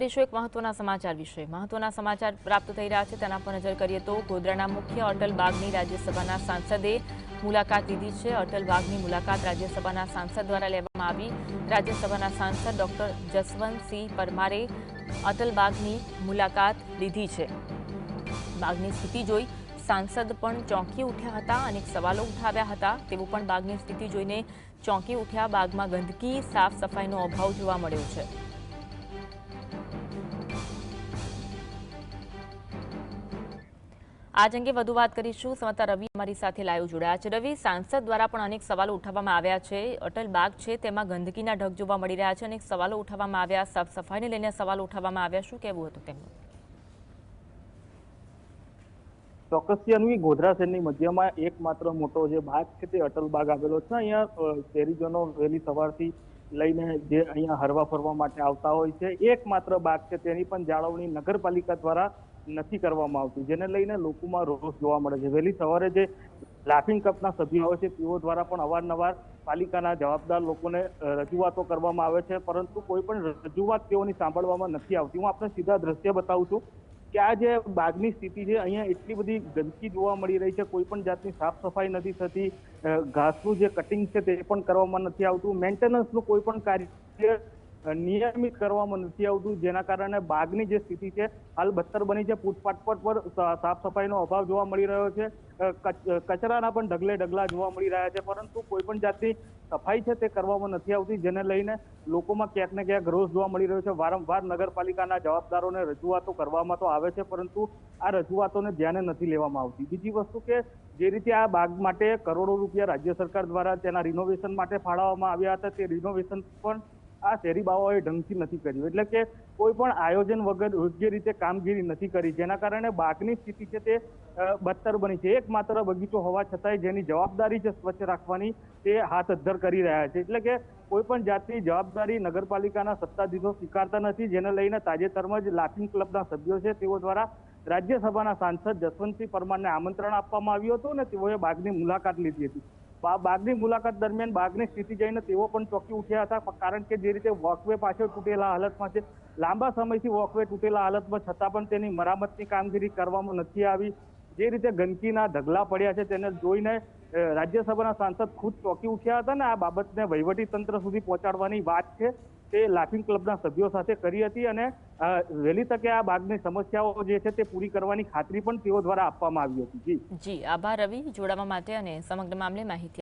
કરીશું એક મહત્વના સમાચાર વિશે. મહત્વના સમાચાર પ્રાપ્ત થઈ રહ્યા છે, તેના પર નજર કરીએ તો ગોધરાના મુખ્ય અટલ બાગની રાજ્યસભાના સાંસદે મુલાકાત લીધી છે. અટલ બાગની મુલાકાત રાજ્યસભાના સાંસદ દ્વારા લેવામાં આવી. રાજ્યસભાના સાંસદ ડોક્ટર જસવંતસિંહ પરમારે અટલ બાગની મુલાકાત લીધી છે. બાગની સ્થિતિ જોઈ સાંસદ પણ ચોંકી ઉઠ્યા હતા અને સવાલો ઉઠાવ્યા હતા. તેઓ પણ બાગની સ્થિતિ જોઈને ચોંકી ઉઠ્યા બાગમાં ગંદકી સાફ સફાઈનો અભાવ જોવા મળ્યો છે. આજ અંગે વધુ વાત કરીશું. સમતા રવિ અમારી સાથે લાઈવ જોડાયા છે. રવિ, સાંસદ દ્વારા પણ અનેક સવાલો ઉઠાવવામાં આવ્યા છે. અટલ બાગ છે, તેમાં ગંદકીના ઢગ જોવા મળી રહ્યા છે. અનેક સવાલો ઉઠાવવામાં આવ્યા. સાફ લઈને સવાલો ઉઠાવવામાં આવ્યા. શું કહેવું હતું તેમનું? ચોક્કસથી ગોધરા શહેરની મધ્યમાં એકમાત્ર મોટો જે બાગ છે, તે અટલ બાગ આવેલો છે. અહીંયા શહેરીજનો વહેલી સવારથી લઈને જે અહીંયા હરવા ફરવા માટે આવતા હોય છે. એકમાત્ર બાગ છે, તેની પણ જાળવણી નગરપાલિકા દ્વારા નથી કરવામાં આવતી, જેને લઈને લોકોમાં રોષ જોવા મળે છે. વહેલી સવારે જે લાફિંગ કપના સભ્યો હોય છે, તેઓ દ્વારા પણ અવારનવાર પાલિકાના જવાબદાર લોકોને રજૂઆતો કરવામાં આવે છે, પરંતુ કોઈ પણ રજૂઆત તેઓની સાંભળવામાં નથી આવતી. હું આપણે સીધા દ્રશ્ય બતાવું છું કે આ જે બાગની સ્થિતિ છે, અહીંયા એટલી બધી ગંદકી જોવા મળી રહી છે, કોઈ પણ જાતની સાફ સફાઈ નથી થતી ઘાસનું જે કટિંગ છે તે પણ કરવામાં નથી આવતું. મેન્ટેનન્સનું કોઈ પણ કાર્ય નિયમિત કરવામાં નથી આવતું, જેના કારણે બાગની જે સ્થિતિ છે, હાલ બદતર બની છે, ફૂટપાથ પર સાફ સફાઈનો અભાવ જોવા મળી રહ્યો છે. કચ- કચરાના પણ ઢગલે ઢગલા જોવા મળી રહ્યા છે, પરંતુ કોઈ પણ જાતની સફાઈ છે તે કરવામાં નથી આવતી, જેને લઈને લોકોમાં ક્યાંક ને ક્યાંક રોષ જોવા મળી રહ્યો છે. વારંવાર નગરપાલિકાના જવાબદારોને રજૂઆતો કરવામાં તો આવે છે, પરંતુ આ રજૂઆતોને ધ્યાને નથી લેવામાં આવતી. બીજી વસ્તુ કે, જે રીતે આ બાગ માટે કરોડો રૂપિયા રાજ્ય સરકાર દ્વારા તેના રિનોવેશન માટે ફાળવવામાં આવ્યા હતા, તે રિનોવેશન પણ આ શહેરી બાવાઓએ ઢંગથી નથી કર્યું. એટલે કે કોઈ પણ આયોજન વગર યોગ્ય રીતે કામગીરી નથી કરી. જેના કારણે બાગની સ્થિતિ છે તે બદતર બની છે. એકમાત્ર બગીચો હોવા છતાંય જેની જવાબદારી છે સ્વચ્છ રાખવાની તે હાથ અદ્ધર કરી રહ્યા છે. એટલે કે કોઈ પણ જાતની જવાબદારી નગરપાલિકાના સત્તાધીશો સ્વીકારતા નથી. જેને લઈને તાજેતરમાં જ લાફિંગ ક્લબના સભ્યો છે તેઓ દ્વારા રાજ્યસભાના સાંસદ જસવંતસિંહ પરમારને આમંત્રણ આપવામાં આવ્યું હતું અને તેઓએ બાગની મુલાકાત લીધી હતી. બાગની મુલાકાત દરમિયાન બાગની સ્થિતિ જઈને તેઓ પણ ચોંકી ઉઠ્યા હતા. કારણ કે જે રીતે વોકવે પાછળ તૂટેલા હાલતમાં છે, લાંબા સમયથી વોકવે તૂટેલા હાલતમાં છતાં પણ તેની મરામતની કામગીરી કરવામાં નથી આવી. જે રીતે ગંદકીના ઢગલા પડ્યા છે, તેને જોઈને રાજ્યસભાના સાંસદ ખુદ ચોંકી ઉઠ્યા હતા ને આ બાબતને વહીવટી તંત્ર સુધી પહોંચાડવાની વાત છે. તે લાફિંગ ક્લબના સભ્યો સાથે કરી હતી અને વહેલી તકે આ બાગની સમસ્યાઓ જે છે તે પૂરી કરવાની ખાતરી પણ તેઓ દ્વારા આપવામાં આવી હતી. જી, આભાર રવિ, જોડાવા માટે અને સમગ્ર મામલે માહિતી